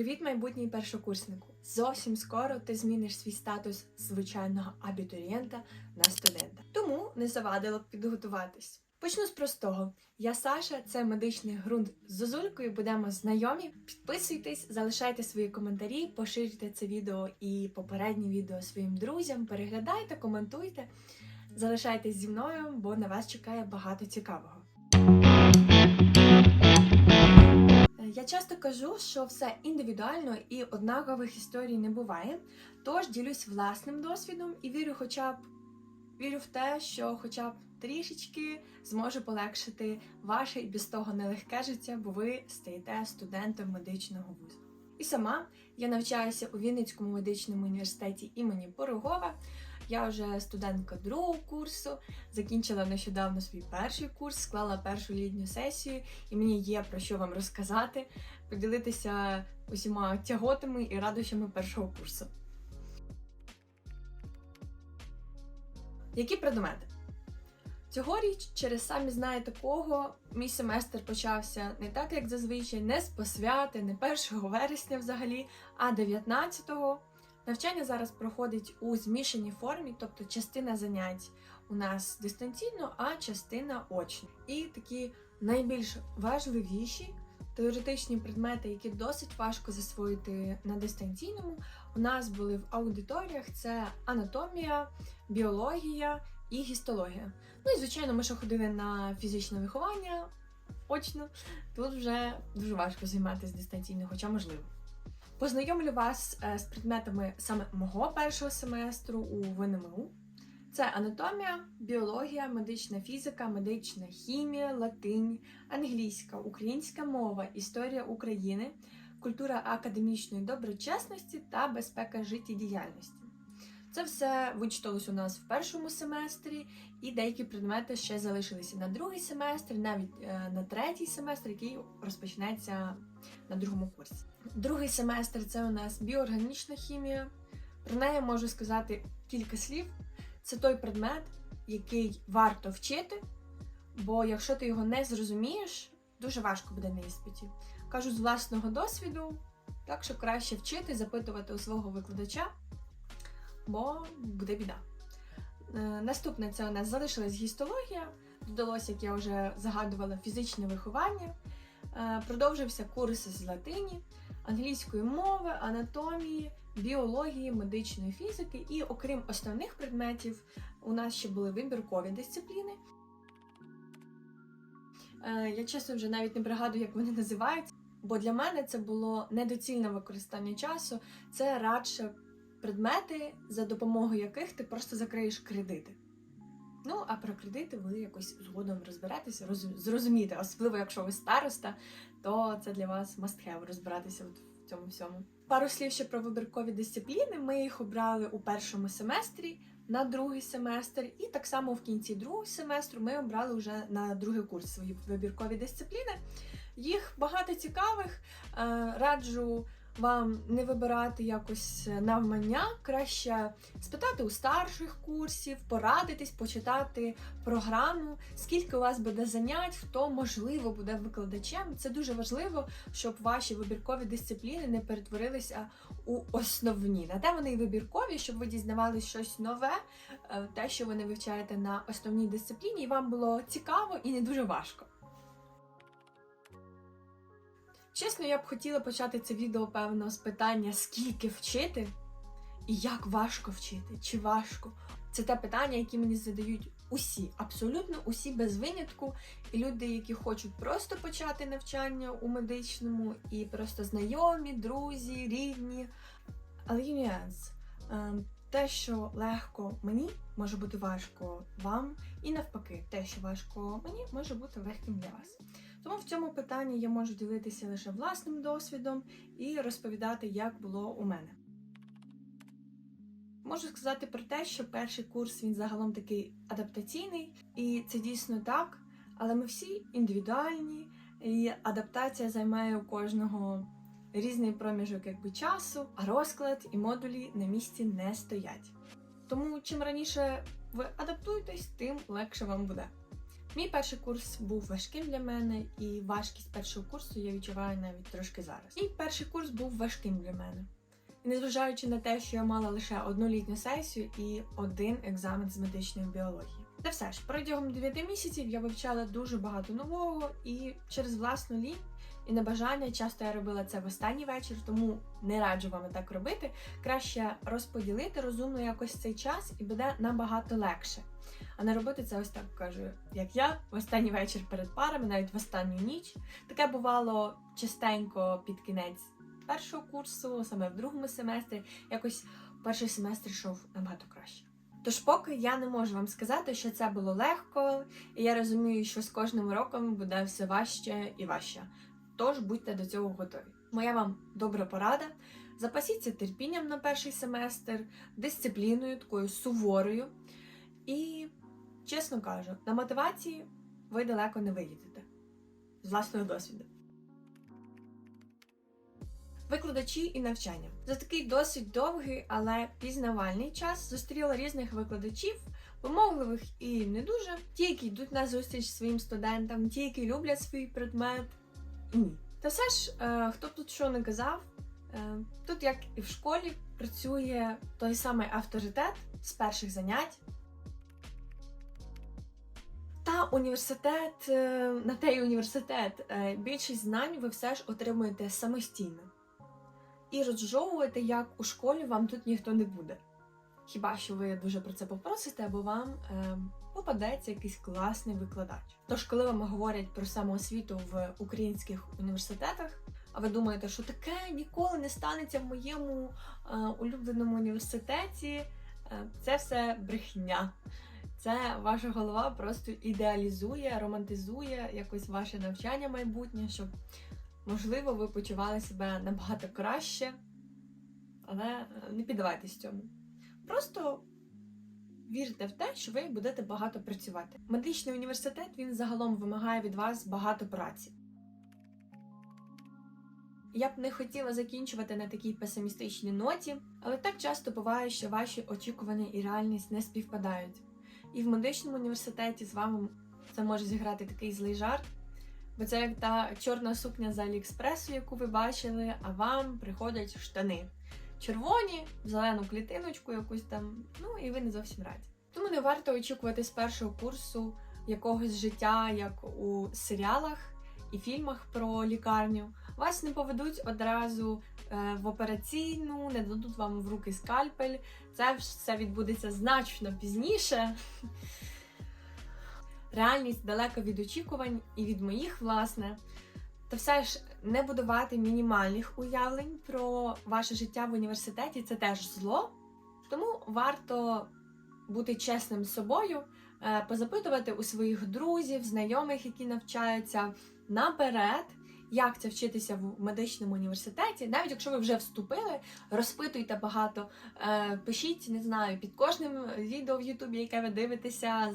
Привіт, майбутній першокурснику! Зовсім скоро ти зміниш свій статус звичайного абітурієнта на студента. Тому не завадило б підготуватись. Почну з простого. Я Саша, це медичний ґрунт з Зозулькою. Будемо знайомі. Підписуйтесь, залишайте свої коментарі, поширюйте це відео і попередні відео своїм друзям. Переглядайте, коментуйте. Залишайтесь зі мною, бо на вас чекає багато цікавого. Я часто кажу, що все індивідуально і однакових історій не буває. Тож ділюсь власним досвідом і вірю, хоча б вірю в те, що хоча б трішечки зможе полегшити ваше і без того нелегке життя, бо ви стаєте студентом медичного вузу. І сама я навчаюся у Вінницькому медичному університеті імені Порогова. Я вже студентка другого курсу, закінчила нещодавно свій перший курс, склала першу літню сесію, і мені є про що вам розказати, поділитися усіма тяготами і радощами першого курсу. Які предмети? Цьогоріч, через самі знаєте кого, мій семестр почався не так, як зазвичай, не з посвяти, не 1 вересня взагалі, а 19-го. Навчання зараз проходить у змішаній формі, тобто частина занять у нас дистанційно, а частина очно. І такі найбільш важливіші теоретичні предмети, які досить важко засвоїти на дистанційному, у нас були в аудиторіях: це анатомія, біологія і гістологія. Ну і звичайно, ми ще ходили на фізичне виховання очно. Тут вже дуже важко займатися дистанційно, хоча можливо. Познайомлю вас е, з предметами саме мого першого семестру у ВНМУ. Це анатомія, біологія, медична фізика, медична хімія, латинь, англійська, українська мова, історія України, культура академічної доброчесності та безпека життєдіяльності. Це все вичиталось у нас в першому семестрі, і деякі предмети ще залишилися на другий семестр, навіть е, на третій семестр, який розпочнеться на другому курсі. Другий семестр це у нас біоорганічна хімія. Про неї можу сказати кілька слів. Це той предмет, який варто вчити, бо якщо ти його не зрозумієш, дуже важко буде на іспиті. Кажу з власного досвіду, так що краще вчити, запитувати у свого викладача, бо буде біда. Е, Наступне це у нас залишилась гістологія, додалося, як я вже загадувала, фізичне виховання. Е, Продовжився курс з латині, англійської мови, анатомії, біології, медичної фізики. І окрім основних предметів, у нас ще були вибіркові дисципліни. Е, Я чесно вже навіть не пригадую, як вони називаються, бо для мене це було недоцільне використання часу. Це радше предмети, за допомогою яких ти просто закриєш кредити. Ну, а про кредити ви якось згодом розберетеся, роз- зрозумієте, особливо якщо ви староста, то це для вас must have розбиратися в цьому всьому. Пару слів ще про вибіркові дисципліни. Ми їх обрали у першому семестрі, на другий семестр, і так само в кінці другого семестру ми обрали вже на другий курс свої вибіркові дисципліни. Їх багато цікавих. Е, Раджу вам не вибирати якось навмання, краще спитати у старших курсів, порадитись, почитати програму, скільки у вас буде занять, хто можливо буде викладачем. Це дуже важливо, щоб ваші вибіркові дисципліни не перетворилися у основні. На те вони і вибіркові, щоб ви дізнавалися щось нове, е, те, що ви не вивчаєте на основній дисципліні, і вам було цікаво і не дуже важко. Чесно, я б хотіла почати це відео, певно, з питання, скільки вчити і як важко вчити, чи важко. Це те питання, які мені задають усі, абсолютно усі без винятку. І люди, які хочуть просто почати навчання у медичному, і просто знайомі, друзі, рідні. Але є нюанс. Те, що легко мені, може бути важко вам, і навпаки, те, що важко мені, може бути легким для вас. Тому в цьому питанні я можу ділитися лише власним досвідом і розповідати, як було у мене. Можу сказати про те, що перший курс він загалом такий адаптаційний, і це дійсно так, але ми всі індивідуальні, і адаптація займає у кожного різний проміжок якби, часу, а розклад і модулі на місці не стоять. Тому чим раніше ви адаптуєтесь, тим легше вам буде. Мій перший курс був важким для мене, і важкість першого курсу я відчуваю навіть трошки зараз. Мій перший курс був важким для мене. І незважаючи на те, що я мала лише одну літню сесію і один екзамен з медичної біології. Та все ж протягом 9 місяців я вивчала дуже багато нового і через власну лінь і небажання часто я робила це в останній вечір, тому не раджу вам так робити. Краще розподілити розумно якось цей час і буде набагато легше. А не робити це ось так кажу, як я в останній вечір перед парами, навіть в останню ніч. Таке бувало частенько під кінець першого курсу, саме в другому семестрі. Якось перший семестр йшов набагато краще. Тож, поки я не можу вам сказати, що це було легко, і я розумію, що з кожним роком буде все важче і важче. Тож будьте до цього готові. Моя вам добра порада. Запасіться терпінням на перший семестр, дисципліною, такою суворою. І, чесно кажу, на мотивації ви далеко не виїдете з власного досвіду. Викладачі і навчання за такий досить довгий, але пізнавальний час зустріла різних викладачів, вимогливих і не дуже. Ті, які йдуть на зустріч своїм студентам, ті, які люблять свій предмет. Ні. Та все ж, е, хто б тут що не казав, е, тут, як і в школі, працює той самий авторитет з перших занять. Та університет, е, на те й університет, більшість знань ви все ж отримуєте самостійно. І розжовувати, як у школі, вам тут ніхто не буде. Хіба що ви дуже про це попросите, або вам е, попадеться якийсь класний викладач. Тож, коли вам говорять про самоосвіту в українських університетах, а ви думаєте, що таке ніколи не станеться в моєму е, улюбленому університеті, е, це все брехня. Це ваша голова просто ідеалізує, романтизує якось ваше навчання майбутнє, щоб, можливо, ви почували себе набагато краще, але е, не піддавайтесь цьому. Просто вірте в те, що ви будете багато працювати. Медичний університет він загалом вимагає від вас багато праці. Я б не хотіла закінчувати на такій песимістичній ноті, але так часто буває, що ваші очікування і реальність не співпадають. І в медичному університеті з вами це може зіграти такий злий жарт, бо це як та чорна сукня з Аліекспресу, яку ви бачили, а вам приходять штани. Червоні, в зелену клітиночку якусь там, ну і ви не зовсім раді. Тому не варто очікувати з першого курсу якогось життя, як у серіалах і фільмах про лікарню. Вас не поведуть одразу е, в операційну, не дадуть вам в руки скальпель. Це все відбудеться значно пізніше. Реальність далека від очікувань і від моїх, власне. Та все ж не будувати мінімальних уявлень про ваше життя в університеті це теж зло. Тому варто бути чесним з собою, е, позапитувати у своїх друзів, знайомих, які навчаються наперед, як це вчитися в медичному університеті. Навіть якщо ви вже вступили, розпитуйте багато, е, пишіть, не знаю, під кожним відео в Ютубі, яке ви дивитеся,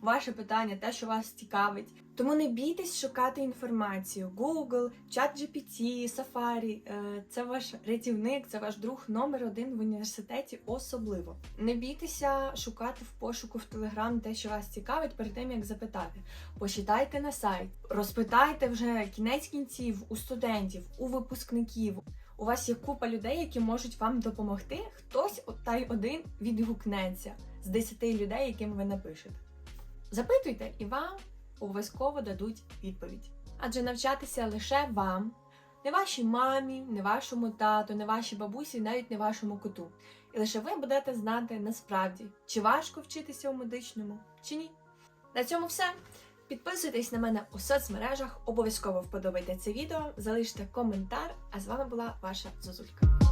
ваше питання, те, що вас цікавить. Тому не бійтесь шукати інформацію. Google, ChatGPT, Safari е, – це ваш рятівник, це ваш друг номер один в університеті особливо. Не бійтеся шукати в пошуку в Telegram те, що вас цікавить, перед тим як запитати. Почитайте на сайт, розпитайте вже кінець кінців у студентів, у випускників. У вас є купа людей, які можуть вам допомогти. Хтось от та й один відгукнеться з 10 людей, яким ви напишете. Запитуйте, і вам обов'язково дадуть відповідь. Адже навчатися лише вам, не вашій мамі, не вашому тату, не вашій бабусі, навіть не вашому коту. І лише ви будете знати насправді, чи важко вчитися у медичному, чи ні. На цьому все. Підписуйтесь на мене у соцмережах, обов'язково вподобайте це відео, залиште коментар. А з вами була ваша Зозулька.